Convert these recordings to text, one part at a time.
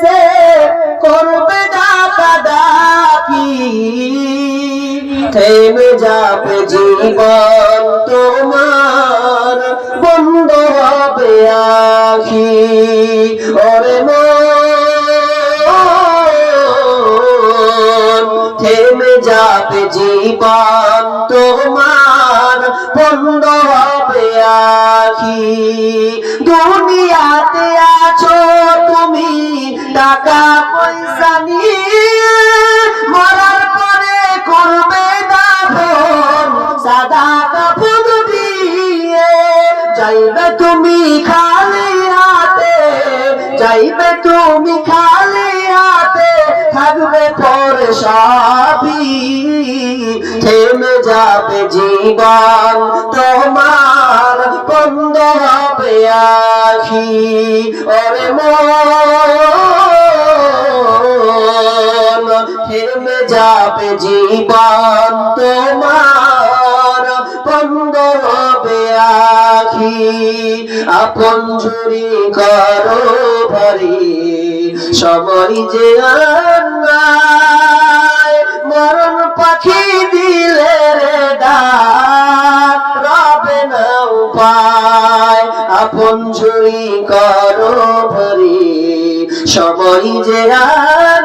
সে করবে ডাকা ডাকি থেমে যাবে জীবন তোমার, বন্ধ হবে আখি। ওরে থেমে যাবে জীবন তোমার, বন্ধ হবে আখি। টাকা পয়সা নিয়ে মরার পরে করবে দাফন। সাদা কাপড় দিয়ে যাইবে তুমি খালি হাতে, যাইবে তুমি খালি হাতে, থাকবে পরে সবই। থেমে যাবে জীবন তোমার, বন্ধ হবে আখি। ওরে মন। থেমে যাবে জীবন তোমার। বন্ধ হবে আখি আপন ঝুরি করো ভরি। সময় যে মরণ পাখি দিলে রে ডাক। রবে না উপায়, আপন ঝুরি করো ভরি। সময় যে আর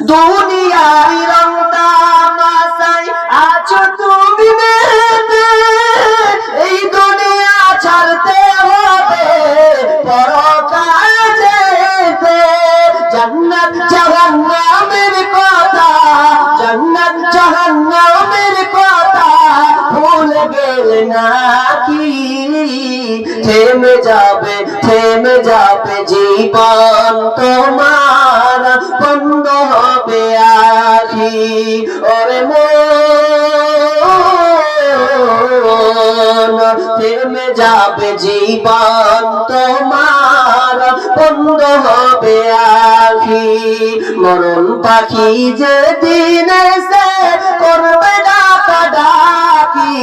দুনিয়ার রং তামাশাই আছো তুমি এই দুনিয়া ছাড়তে হবে জান্নাত জাহান্নামের কথা, জান্নাত জাহান্নামের কথা ভুলে গেলে নাকি? থেমে যাবে থেমে যাবে জীবন তোমার। ওরে মন, থেমে যাবে জীবন তোমার, বন্ধ হবে আখি। মরণ পাখি যে দিন সে করবে ডাকা ডাকি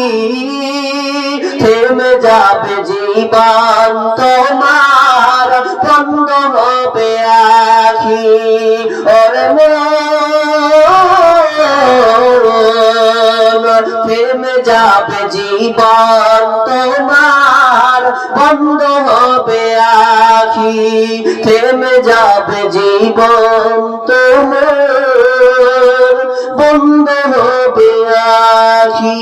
থেমে যাবে জীবন তোমার, বন্ধ হবে আখি। ওরে মন যাবে জীবন তোমার, বন্ধ হবে আখি, থেমে যাবে জীবন তোমার, বন্ধ হবে আখি।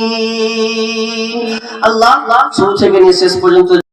আল্লাহ শুরু থেকে নিয়ে শেষ পর্যন্ত